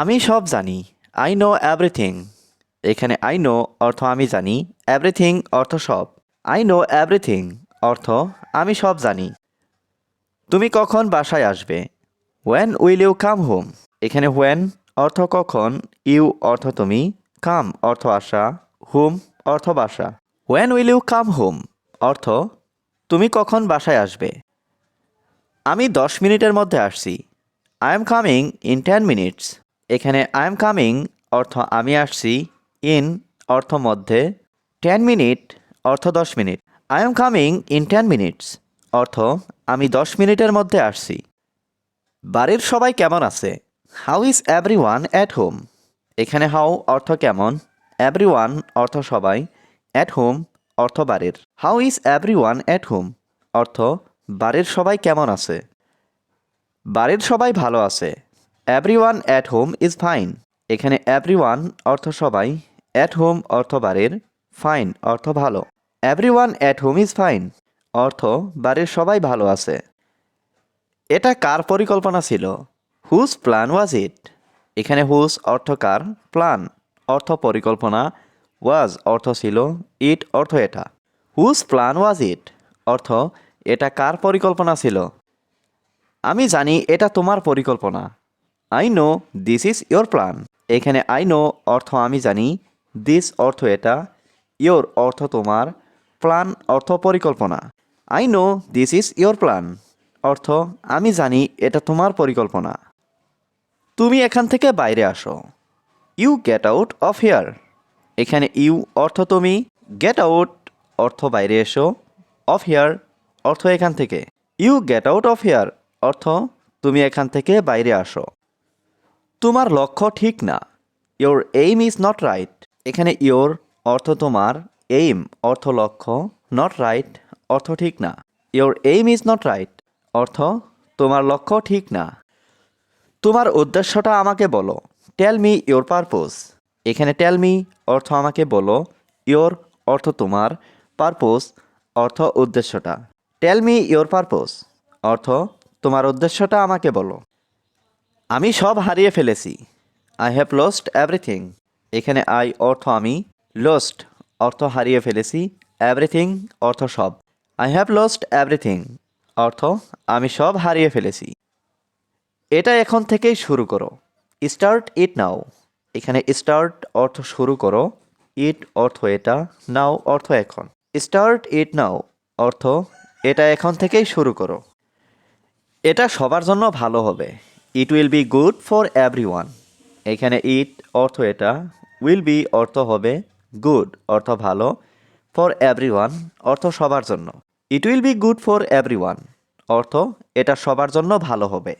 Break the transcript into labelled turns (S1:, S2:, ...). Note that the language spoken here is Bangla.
S1: আমি সব জানি। আই নো এভরিথিং এখানে আই নো অর্থ আমি জানি। এভরিথিং অর্থ সব। আই নো এভরিথিং অর্থ আমি সব জানি। তুমি কখন বাসায় আসবে? When will you come home এখানে হোয়েন অর্থ কখন? ইউ অর্থ তুমি। কাম অর্থ আসা। হোম অর্থ বাসা। When will you come home অর্থ তুমি কখন বাসায় আসবে? আমি দশ মিনিটের মধ্যে আসছি। I am coming in ten minutes এখানে আই এম কামিং অর্থ আমি আসছি ইন অর্থ মধ্যে টেন মিনিট অর্থ দশ minute I am coming in ten minutes অর্থ আমি দশ মিনিটের মধ্যে আসছি। বাড়ির সবাই কেমন আছে? How is everyone at home এখানে হাউ অর্থ কেমন? এভরি ওয়ান অর্থ সবাই অ্যাট হোম অর্থ বাড়ির। How is everyone at home অর্থ বাড়ির সবাই কেমন আছে? বাড়ির সবাই ভালো আছে। Everyone at home is fine এখানে এভরি ওয়ান অর্থ সবাই অ্যাট হোম অর্থ বাড়ির ফাইন অর্থ ভালো। Everyone at home is fine অর্থ বাড়ির সবাই ভালো আছে। এটা কার পরিকল্পনা ছিল? হুজ প্ল্যান ওয়াজ ইট এখানে হুজ অর্থ কার? প্ল্যান অর্থ পরিকল্পনা ওয়াজ অর্থ ছিল ইট অর্থ এটা। হুজ প্ল্যান ওয়াজ ইট অর্থ এটা কার পরিকল্পনা ছিল? আমি জানি এটা তোমার পরিকল্পনা। I know this is your plan এখানে আই নো অর্থ আমি জানি দিস অর্থ এটা ইয়োর অর্থ তোমার প্ল্যান অর্থ পরিকল্পনা। I know this is your plan অর্থ আমি জানি, এটা তোমার পরিকল্পনা। তুমি এখান থেকে বাইরে আসো। You get out of here এখানে ইউ অর্থ তুমি গেট আউট অর্থ বাইরে এসো। অফ হেয়ার অর্থ এখান থেকে। You get out of here অর্থ তুমি এখান থেকে বাইরে আসো। তোমার লক্ষ্য ঠিক না। Your aim is not right এখানে ইয়োর অর্থ তোমার এইম অর্থ লক্ষ্য নট রাইট অর্থ ঠিক না। Your aim is not right অর্থ তোমার লক্ষ্য ঠিক না। তোমার উদ্দেশ্যটা আমাকে বলো। টেল মি ইয়োর পারপোজ এখানে টেল মি অর্থ আমাকে বলো। ইয়োর অর্থ তোমার পারপোজ অর্থ উদ্দেশ্যটা। টেল মি ইয়োর পারপোজ অর্থ তোমার উদ্দেশ্যটা আমাকে বলো। আমি সব হারিয়ে ফেলেছি। আই হ্যাভ লস্ট এভরিথিং এখানে আই অর্থ আমি লস্ট অর্থ হারিয়ে ফেলেছি। এভরিথিং অর্থ সব। আই হ্যাভ লস্ট এভরিথিং অর্থ আমি সব হারিয়ে ফেলেছি। এটা এখন থেকেই শুরু করো। স্টার্ট ইট নাও এখানে স্টার্ট অর্থ শুরু করো। ইট অর্থ এটা। নাও অর্থ এখন। স্টার্ট ইট নাও অর্থ এটা এখন থেকেই শুরু করো। এটা সবার জন্য ভালো হবে। It will be good for everyone এখানে ইট অর্থ এটা। উইল বি অর্থ হবে গুড অর্থ ভালো ফর এভরি ওয়ান অর্থ সবার জন্য। It will be good for everyone অর্থ এটা সবার জন্য ভালো হবে।